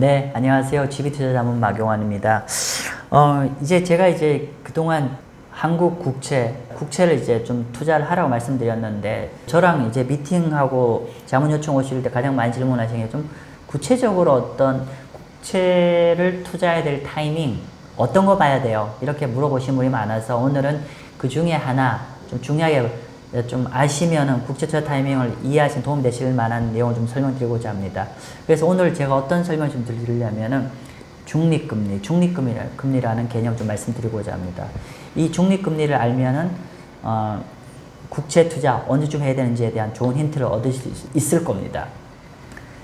네, 안녕하세요. 지비투자자문 마경환입니다. 어, 이제 제가 이제 그동안 한국 국채, 국채를 이제 좀 투자를 하라고 말씀드렸는데, 저랑 이제 미팅하고 자문 요청 오실 때 가장 많이 질문하시는 게 좀 구체적으로 어떤 국채를 투자해야 될 타이밍, 어떤 거 봐야 돼요? 이렇게 물어보신 분이 많아서 오늘은 그 중에 하나 좀 중요하게 좀 아시면은 국제 투자 타이밍을 이해하시는 도움이 되실 만한 내용을 좀 설명드리고자 합니다. 그래서 오늘 제가 어떤 설명을 좀 드리려면은 중립금리, 중립금리라는 개념 좀 말씀드리고자 합니다. 이 중립금리를 알면은 어, 국채 투자 언제쯤 해야 되는지에 대한 좋은 힌트를 얻을 수 있- 있을 겁니다.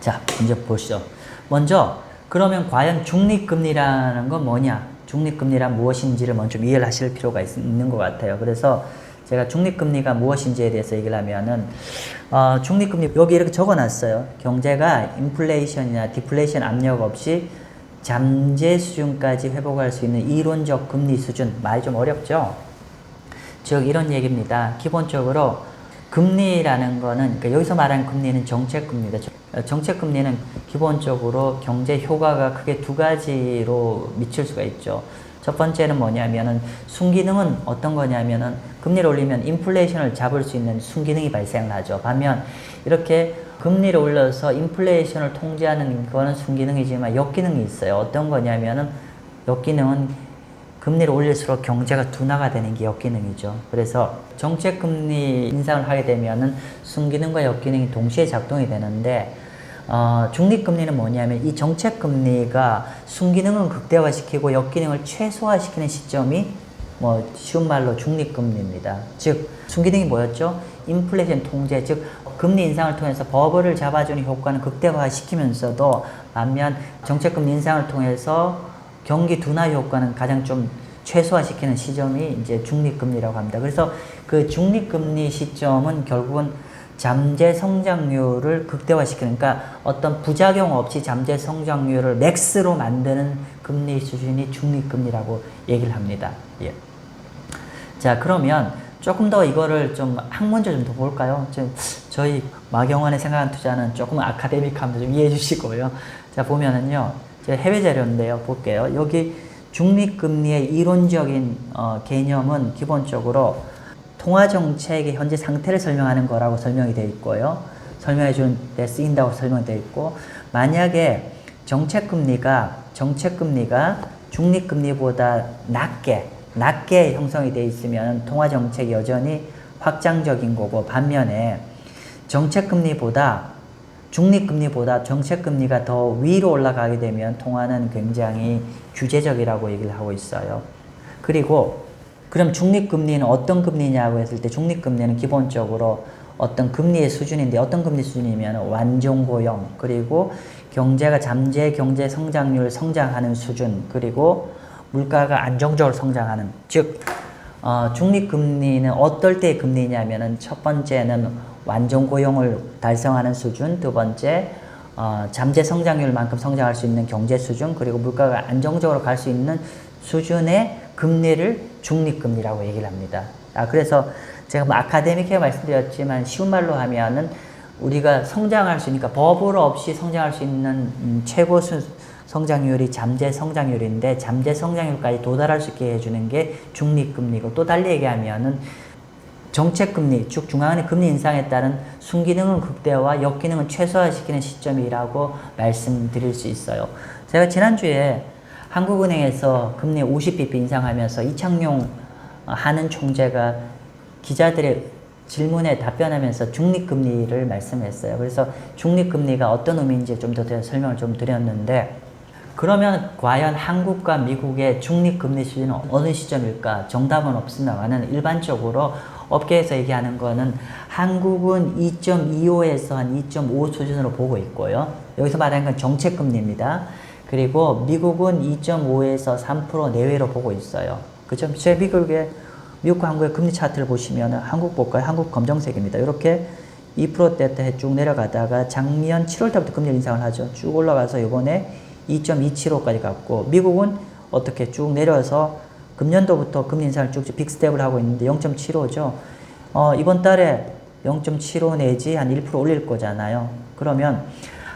자, 먼저 보시죠. 먼저 그러면 과연 중립금리라는 건 뭐냐? 중립금리란 무엇인지를 먼저 좀 이해를 하실 필요가 있, 는것 같아요. 그래서 제가 중립금리가 무엇인지에 대해서 얘기를 하면은 어, 중립금리 여기 이렇게 적어놨어요. 경제가 인플레이션이나 디플레이션 압력 없이 잠재 수준까지 회복할 수 있는 이론적 금리 수준 말이 좀 어렵죠? 즉 이런 얘기입니다. 기본적으로 금리라는 거는 그러니까 여기서 말하는 금리는 정책금리다. 어, 정책금리는 기본적으로 경제 효과가 크게 두 가지로 미칠 수가 있죠. 첫 번째는 뭐냐면은 순기능은 어떤 거냐면은 금리를 올리면 인플레이션을 잡을 수 있는 순기능이 발생하죠. 반면 이렇게 금리를 올려서 인플레이션을 통제하는 거는 순기능이지만 역기능이 있어요. 어떤 거냐면은 역기능은 금리를 올릴수록 경제가 둔화가 되는 게 역기능이죠. 그래서 정책 금리 인상을 하게 되면은 순기능과 역기능이 동시에 작동이 되는데 어, 중립금리는 뭐냐면 이 정책금리가 순기능은 극대화시키고 역기능을 최소화시키는 시점이 뭐 쉬운 말로 중립금리입니다. 즉 순기능이 뭐였죠? 인플레이션 통제, 즉 금리 인상을 통해서 버블을 잡아주는 효과는 극대화시키면서도 반면 정책금리 인상을 통해서 경기 둔화 효과는 가장 좀 최소화시키는 시점이 이제 중립금리라고 합니다. 그래서 그 중립금리 시점은 결국은 잠재 성장률을 극대화시키는 그러니까 어떤 부작용 없이 잠재 성장률을 맥스로 만드는 금리 수준이 중립금리라고 얘기를 합니다. 예. 자 그러면 조금 더 이거를 좀 학문적 좀더 볼까요? 좀 저희 마경원의 생각한 투자는 조금 아카데믹함도 좀 이해해 주시고요. 자 보면은요, 해외 자료인데요, 볼게요. 여기 중립금리의 이론적인 어, 개념은 기본적으로 통화 정책의 현재 상태를 설명하는 거라고 설명이 되어 있고요. 설명해 주는데 쓰인다고 설명되어 있고 만약에 정책 금리가 정책 금리가 중립 금리보다 낮게 낮게 형성이 되어 있으면 통화 정책이 여전히 확장적인 거고 반면에 정책 금리보다 중립 금리보다 정책 금리가 더 위로 올라가게 되면 통화는 굉장히 규제적이라고 얘기를 하고 있어요. 그리고 그럼 중립 금리는 어떤 금리냐고 했을 때 중립 금리는 기본적으로 어떤 금리의 수준인데 어떤 금리 수준이면 완전 고용 그리고 경제가 잠재 경제 성장률 성장하는 수준 그리고 물가가 안정적으로 성장하는 즉 어, 중립 금리는 어떨 때의 금리냐면은 첫 번째는 완전 고용을 달성하는 수준 두 번째 어, 잠재 성장률만큼 성장할 수 있는 경제 수준 그리고 물가가 안정적으로 갈 수 있는 수준의 금리를 중립금리라고 얘기를 합니다. 아 그래서 제가 뭐 아카데믹하게 말씀드렸지만 쉬운 말로 하면은 우리가 성장할 수 있으니까 버블 없이 성장할 수 있는 음, 최고 수, 성장률이 잠재 성장률인데 잠재 성장률까지 도달할 수 있게 해주는 게 중립금리고 또 달리 얘기하면은 정책금리, 즉 중앙은행 금리 인상에 따른 순기능은 극대화, 역기능은 최소화시키는 시점이라고 말씀드릴 수 있어요. 제가 지난주에 한국은행에서 금리 50bp 인상하면서 이창용 하는 총재가 기자들의 질문에 답변하면서 중립금리를 말씀했어요. 그래서 중립금리가 어떤 의미인지 좀 더 설명을 좀 드렸는데 그러면 과연 한국과 미국의 중립금리 수준은 어느 시점일까? 정답은 없습니다만은 일반적으로 업계에서 얘기하는 거는 한국은 2.25에서 한 2.5 수준으로 보고 있고요. 여기서 말하는 건 정책금리입니다. 그리고 미국은 2.5에서 3% 내외로 보고 있어요. 그죠? 제 미국의 미국과 한국의 금리 차트를 보시면 한국 볼까요? 한국 검정색입니다. 이렇게 2%대에 쭉 내려가다가 작년 7월 달부터 금리 인상을 하죠. 쭉 올라가서 이번에 2.275까지 갔고 미국은 어떻게 쭉 내려서 금년도부터 금리 인상을 쭉 빅스텝을 하고 있는데 0.75죠. 어, 이번 달에 0.75 내지 한 1% 올릴 거잖아요. 그러면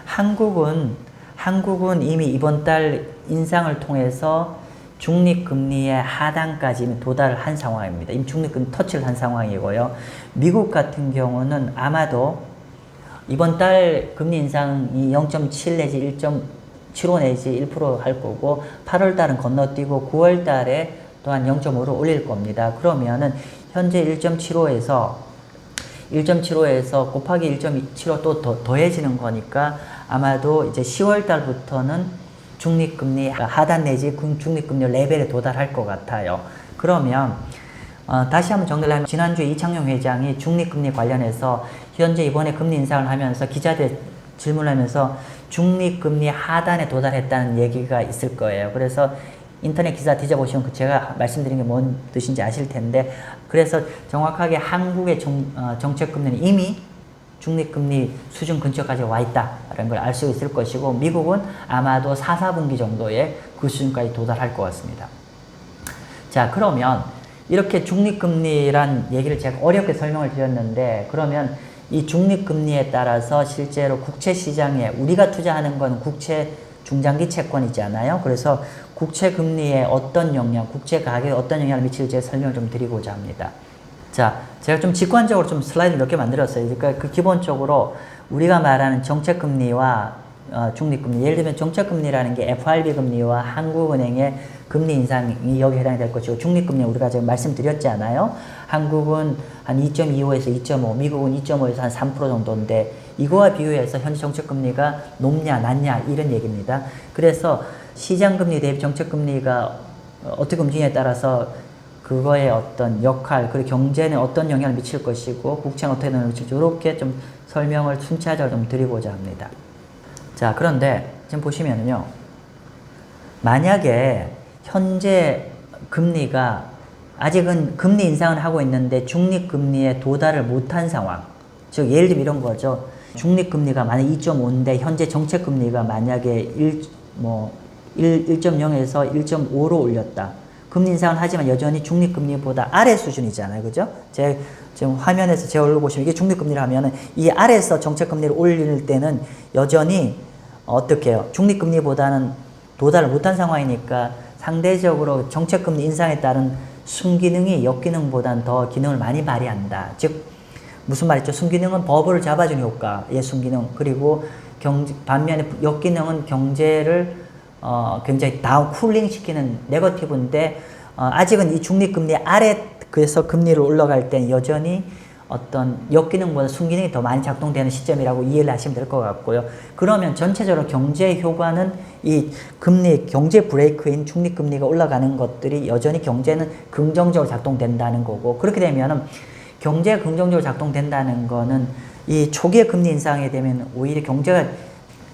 한국은 한국은 이미 이번 달 인상을 통해서 중립금리의 하단까지 도달을 한 상황입니다. 이미 중립금 터치를 한 상황이고요. 미국 같은 경우는 아마도 이번 달 금리 인상이 0.7 내지 1.75 내지 1%할 거고 8월 달은 건너뛰고 9월 달에 또한 0.5로 올릴 겁니다. 그러면은 현재 1.75에서 1.75에서 곱하기 1.75 또 더, 더해지는 거니까 아마도 이제 10월 달부터는 중립금리 하단 내지 군- 중립금리 레벨에 도달할 것 같아요. 그러면 어, 다시 한번 정리를 하면 지난주에 이창용 회장이 중립금리 관련해서 현재 이번에 금리 인상을 하면서 기자들 질문하면서 중립금리 하단에 도달했다는 얘기가 있을 거예요. 그래서 인터넷 기사 뒤져보시면 그 제가 말씀드린 게 뭔 뜻인지 아실 텐데 그래서 정확하게 한국의 정, 어, 정책금리는 이미 중립금리 수준 근처까지 와 있다라는 걸 알 수 있을 것이고 미국은 아마도 4, 4분기 정도의 그 수준까지 도달할 것 같습니다. 자 그러면 이렇게 중립금리란 얘기를 제가 어렵게 설명을 드렸는데 그러면 이 중립금리에 따라서 실제로 국채 시장에 우리가 투자하는 건 국채 중장기 채권이잖아요. 그래서 국채 금리에 어떤 영향, 국채 가격에 어떤 영향을 미칠지 설명을 좀 드리고자 합니다. 자, 제가 좀 직관적으로 좀 슬라이드 몇 개 만들었어요. 그러니까 그 기본적으로 우리가 말하는 정책 금리와 어, 중립 금리, 예를 들면 정책 금리라는 게 FRB 금리와 한국은행의 금리 인상이 여기 해당이 될 것이고 중립 금리 우리가 지금 말씀드렸잖아요. 한국은 한 2.25에서 2.5, 미국은 2.5에서 한 3% 정도인데 이거와 비교해서 현재 정책 금리가 높냐 낮냐 이런 얘기입니다. 그래서 시장 금리 대비 정책 금리가 어떻게 움직이냐에 따라서 그거의 어떤 역할, 그리고 경제는 어떤 영향을 미칠 것이고 국채는 어떻게 영향을 미칠지 이렇게 좀 설명을 순차적으로 좀 드리고자 합니다. 자, 그런데 지금 보시면은요. 만약에 현재 금리가 아직은 금리 인상을 하고 있는데 중립 금리에 도달을 못한 상황. 즉 예를 들면 이런 거죠. 중립 금리가 만약 2.5인데 현재 정책 금리가 만약에 1, 뭐 1, 1.0에서 1.5로 올렸다. 금리 인상을 하지만 여전히 중립금리보다 아래 수준이잖아요. 그죠? 제 지금 화면에서 제 얼굴 보시면 이게 중립금리를 하면은 이 아래에서 정책금리를 올릴 때는 여전히 어떻게 해요? 중립금리보다는 도달을 못한 상황이니까 상대적으로 정책금리 인상에 따른 순기능이 역기능보다는 더 기능을 많이 발휘한다. 즉 무슨 말이죠? 순기능은 버블을 잡아주는 효과의 순기능 그리고 경제, 반면에 역기능은 경제를 어, 굉장히 다운 쿨링 시키는 네거티브인데 어, 아직은 이 중립금리 아래 그래서 금리를 올라갈 땐 여전히 어떤 역기능보다 순기능이 더 많이 작동되는 시점이라고 이해를 하시면 될 것 같고요. 그러면 전체적으로 경제 효과는 이 금리 경제 브레이크인 중립금리가 올라가는 것들이 여전히 경제는 긍정적으로 작동된다는 거고 그렇게 되면은 경제가 긍정적으로 작동된다는 거는 이 초기의 금리 인상이 되면 오히려 경제가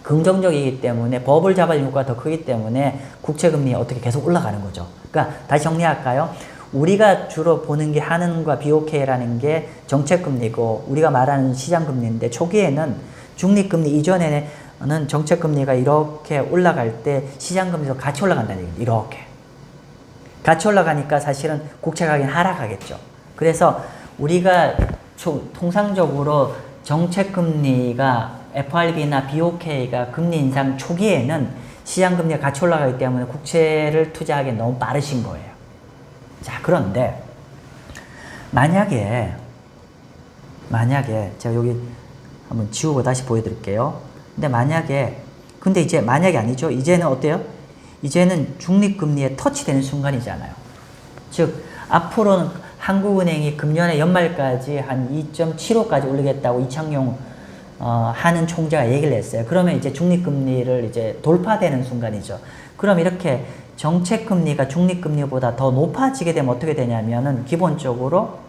긍정적이기 때문에 법을 잡아주는 효과가 더 크기 때문에 국채금리 어떻게 계속 올라가는 거죠. 그러니까 다시 정리할까요? 우리가 주로 보는 게 한은과 BOK라는 게 정책금리고 우리가 말하는 시장금리인데 초기에는 중립금리 이전에는 정책금리가 이렇게 올라갈 때 시장금리도 같이 올라간다는 얘기입니다. 이렇게. 같이 올라가니까 사실은 국채 가격은 하락하겠죠. 그래서 우리가 초, 통상적으로 정책금리가 FRB나 BOK가 금리 인상 초기에는 시장 금리가 같이 올라가기 때문에 국채를 투자하기 너무 빠르신 거예요. 자, 그런데 만약에 만약에 제가 여기 한번 지우고 다시 보여드릴게요. 근데 만약에 근데 이제 만약이 아니죠. 이제는 어때요? 이제는 중립금리에 터치되는 순간이잖아요. 즉 앞으로는 한국은행이 금년에 연말까지 한 2.75까지 올리겠다고 이창용 어, 하는 총재가 얘기를 했어요. 그러면 이제 중립금리를 이제 돌파되는 순간이죠. 그럼 이렇게 정책금리가 중립금리보다 더 높아지게 되면 어떻게 되냐면은 기본적으로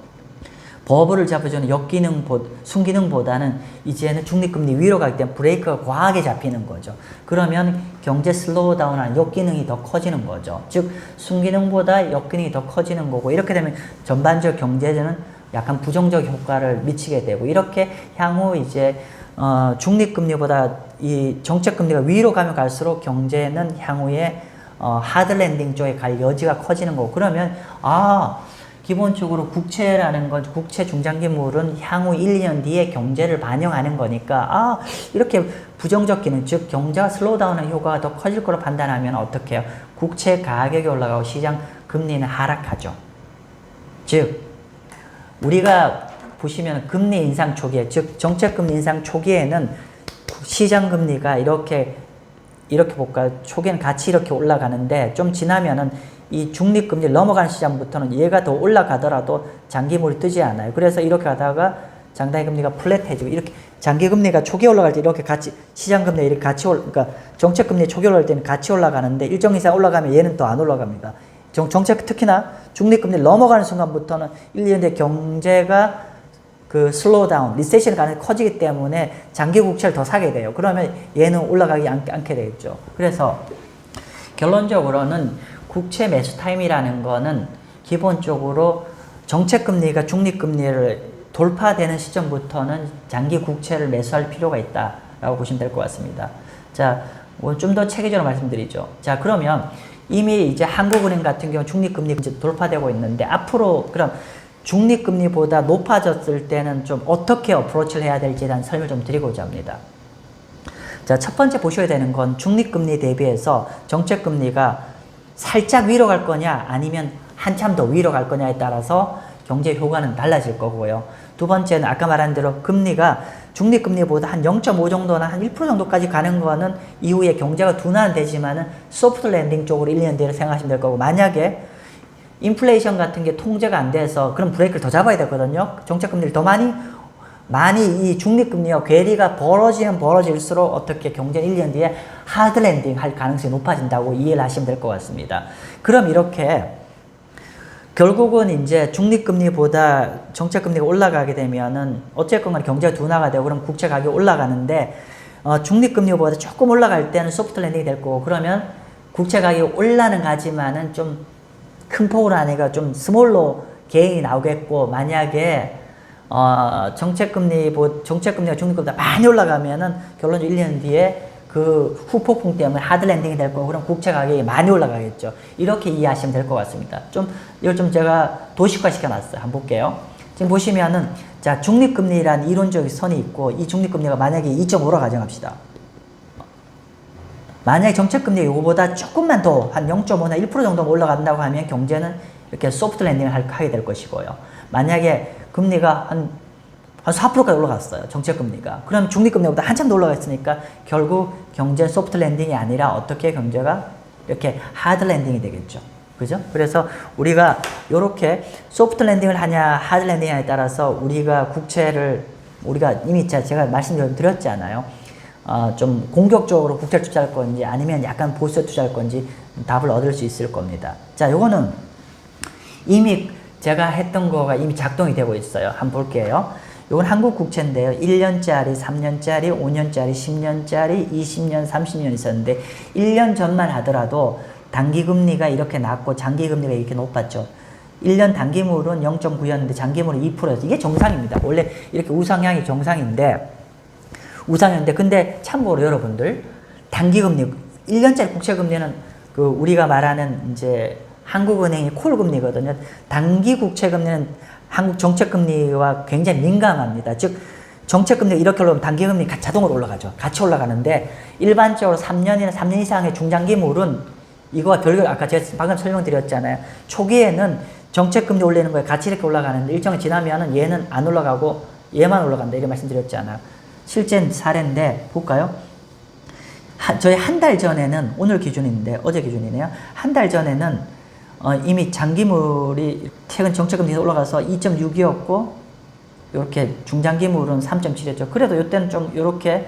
버블을 잡아주는 역기능, 순기능보다는 이제는 중립금리 위로 가기 때문에 브레이크가 과하게 잡히는 거죠. 그러면 경제 슬로우 다운한 역기능이 더 커지는 거죠. 즉, 순기능보다 역기능이 더 커지는 거고, 이렇게 되면 전반적 경제는 약간 부정적 효과를 미치게 되고, 이렇게 향후 이제, 어, 중립금리보다 이 정책금리가 위로 가면 갈수록 경제는 향후에 어, 하드랜딩 쪽에 갈 여지가 커지는 거고, 그러면, 아, 기본적으로 국채라는 건 국채 중장기물은 향후 1, 2년 뒤에 경제를 반영하는 거니까 아 이렇게 부정적 기능 즉 경제가 슬로우다운의 효과가 더 커질 거로 판단하면 어떻게 해요? 국채 가격이 올라가고 시장 금리는 하락하죠. 즉 우리가 보시면 금리 인상 초기에 즉 정책 금리 인상 초기에는 시장 금리가 이렇게 이렇게 볼까요? 초기에는 같이 이렇게 올라가는데 좀 지나면은 이 중립 금리를 넘어가는 시장부터는 얘가 더 올라가더라도 장기물이 뜨지 않아요. 그래서 이렇게 가다가 장단기 금리가 플랫해지고 이렇게 장기 금리가 초기 올라갈 때 이렇게 같이 시장 금리 이렇게 같이 올 그러니까 정책 금리 초기 올라갈 때는 같이 올라가는데 일정 이상 올라가면 얘는 또 안 올라갑니다. 정, 정책 특히나 중립 금리를 넘어가는 순간부터는 1, 2년 뒤에 경제가 그 슬로우다운, 리세션 가능성이 커지기 때문에 장기 국채를 더 사게 돼요. 그러면 얘는 올라가지 않, 않게 되겠죠. 그래서 결론적으로는 국채 매수 타임이라는 거는 기본적으로 정책 금리가 중립 금리를 돌파되는 시점부터는 장기 국채를 매수할 필요가 있다라고 보시면 될 것 같습니다. 자, 좀 더 체계적으로 말씀드리죠. 자, 그러면 이미 이제 한국은행 같은 경우 중립금리 이제 돌파되고 있는데 앞으로 그럼 중립금리보다 높아졌을 때는 좀 어떻게 어프로치를 해야 될지에 대한 설명을 좀 드리고자 합니다. 자, 첫 번째 보셔야 되는 건 중립금리 대비해서 정책금리가 살짝 위로 갈 거냐 아니면 한참 더 위로 갈 거냐에 따라서 경제 효과는 달라질 거고요. 두 번째는 아까 말한 대로 금리가 중립금리보다 한 0.5 정도나 한 1% 정도까지 가는 거는 이후에 경제가 둔화되지만은 소프트 랜딩 쪽으로 1년 뒤를 생각하시면 될 거고 만약에 인플레이션 같은 게 통제가 안 돼서 그럼 브레이크를 더 잡아야 되거든요. 정책금리를 더 많이 많이 이 중립금리와 괴리가 벌어지면 벌어질수록 어떻게 경제 1년 뒤에 하드 랜딩 할 가능성이 높아진다고 이해를 하시면 될 것 같습니다. 그럼 이렇게 결국은 이제 중립금리보다 정책금리가 올라가게 되면은 어쨌건 경제가 둔화가 되고 그럼 국채 가격이 올라가는데 어, 중립금리보다 조금 올라갈 때는 소프트 랜딩이 될 거고 그러면 국채 가격이 올라는 가지만은 좀 큰 폭으로 아니가 좀 스몰로 개인이 나오겠고 만약에 어, 정책금리, 정책금리가 중립금리보다 많이 올라가면은 결론적으로 1년 뒤에 그 후폭풍 때문에 하드랜딩이 될 거고 그럼 국채 가격이 많이 올라가겠죠. 이렇게 이해하시면 될 것 같습니다. 좀 이걸 좀 제가 도식화 시켜놨어요. 한번 볼게요. 지금 보시면은 자 중립금리란 이론적인 선이 있고 이 중립금리가 만약에 2.5로 가정합시다. 만약에 정책금리가 이거보다 조금만 더 한 0.5나 1% 정도 올라간다고 하면 경제는 이렇게 소프트 랜딩을 하게 될 것이고요. 만약에 금리가 한, 한 4%까지 올라갔어요. 정책 금리가. 그럼 중립 금리보다 한참 더 올라갔으니까 결국 경제 소프트 랜딩이 아니라 어떻게 경제가 이렇게 하드 랜딩이 되겠죠. 그죠? 그래서 우리가 이렇게 소프트 랜딩을 하냐 하드 랜딩에 따라서 우리가 국채를 우리가 이미 제가 말씀드렸잖아요. 어, 좀 공격적으로 국채 투자할 건지 아니면 약간 보수에 투자할 건지 답을 얻을 수 있을 겁니다. 자, 요거는 이미 제가 했던 거가 이미 작동이 되고 있어요. 한번 볼게요. 이건 한국 국채인데요. 1년짜리, 3년짜리, 5년짜리, 10년짜리, 20년, 30년 있었는데 1년 전만 하더라도 단기 금리가 이렇게 낮고 장기 금리가 이렇게 높았죠. 1년 단기물은 0.9였는데 장기물은 2%였어요. 이게 정상입니다. 원래 이렇게 우상향이 정상인데 우상인데 근데 참고로 여러분들 단기 금리 1년짜리 국채 금리는 그 우리가 말하는 이제 한국은행이 콜 금리거든요. 단기 국채 금리는 한국 정책 금리와 굉장히 민감합니다. 즉 정책 금리가 이렇게 올라오면 단기 금리 자동으로 올라가죠. 같이 올라가는데 일반적으로 3년이나 3년 이상의 중장기물은 이거와 별개 아까 제가 방금 설명드렸잖아요. 초기에는 정책 금리 올리는 거에 같이 이렇게 올라가는데 일정이 지나면은 얘는 안 올라가고 얘만 올라간다 이렇게 말씀드렸잖아요. 실제 사례인데 볼까요? 한, 저희 한 달 전에는 오늘 기준인데 어제 기준이네요. 한 달 전에는 어, 이미 장기물이 최근 정책금리 올라가서 2.6이었고 이렇게 중장기물은 3.7이었죠. 그래도 이때는 좀 이렇게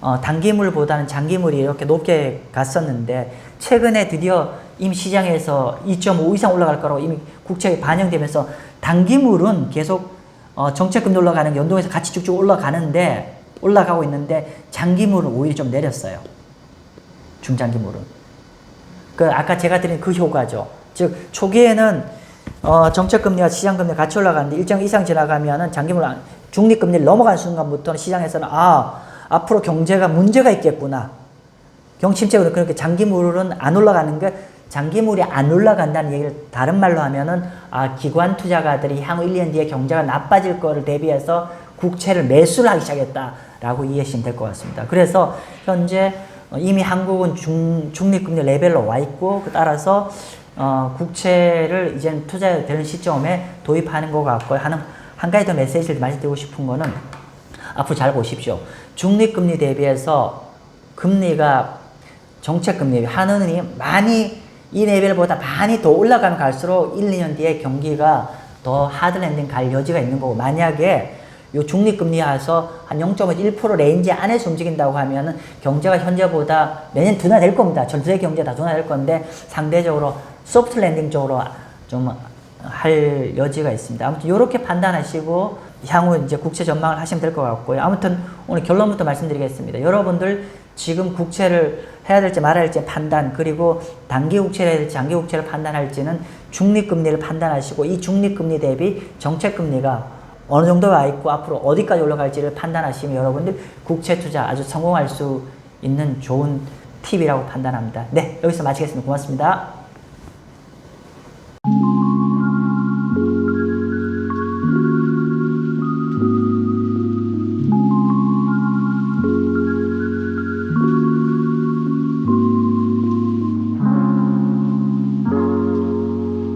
어, 단기물보다는 장기물이 이렇게 높게 갔었는데 최근에 드디어 이미 시장에서 2.5 이상 올라갈 거라고 이미 국채에 반영되면서 단기물은 계속 어, 정책금리 올라가는 연동해서 같이 쭉쭉 올라가는데 올라가고 있는데 장기물은 오히려 좀 내렸어요. 중장기물은. 그 아까 제가 드린 그 효과죠. 즉 초기에는 어, 정책금리와 시장금리가 같이 올라가는데 일정 이상 지나가면은 장기물 중립금리를 넘어간 순간부터는 시장에서는 아 앞으로 경제가 문제가 있겠구나. 경침체가 그렇게 장기물은 안 올라가는 게 장기물이 안 올라간다는 얘기를 다른 말로 하면은 아 기관 투자가들이 향후 1년 뒤에 경제가 나빠질 거를 대비해서 국채를 매수를 하기 시작했다라고 이해하시면 될 것 같습니다. 그래서 현재 어, 이미 한국은 중, 중립금리 레벨로 와 있고 그 따라서 어, 국채를 이제 투자해야 되는 시점에 도입하는 것 같고 하는 한 가지 더 메시지를 말씀드리고 싶은 거는 앞으로 잘 보십시오. 중립금리 대비해서 금리가 정책금리 한은이 많이 이 레벨보다 많이 더 올라가면 갈수록 1, 2년 뒤에 경기가 더 하드랜딩 갈 여지가 있는 거고 만약에 요 중립금리 하서 한 0.1% 레인지 안에서 움직인다고 하면은 경제가 현재보다 내년 둔화될 겁니다. 전 세계 경제 다 둔화될 건데 상대적으로 소프트 랜딩 쪽으로 좀 할 여지가 있습니다. 아무튼 이렇게 판단하시고 향후 이제 국채 전망을 하시면 될 것 같고요. 아무튼 오늘 결론부터 말씀드리겠습니다. 여러분들 지금 국채를 해야 될지 말아야 할지 판단 그리고 단기 국채를 해야 될지 장기 국채를 판단할지는 중립금리를 판단하시고 이 중립금리 대비 정책금리가 어느 정도 와 있고 앞으로 어디까지 올라갈지를 판단하시면 여러분들 국채 투자 아주 성공할 수 있는 좋은 팁이라고 판단합니다. 네, 여기서 마치겠습니다. 고맙습니다.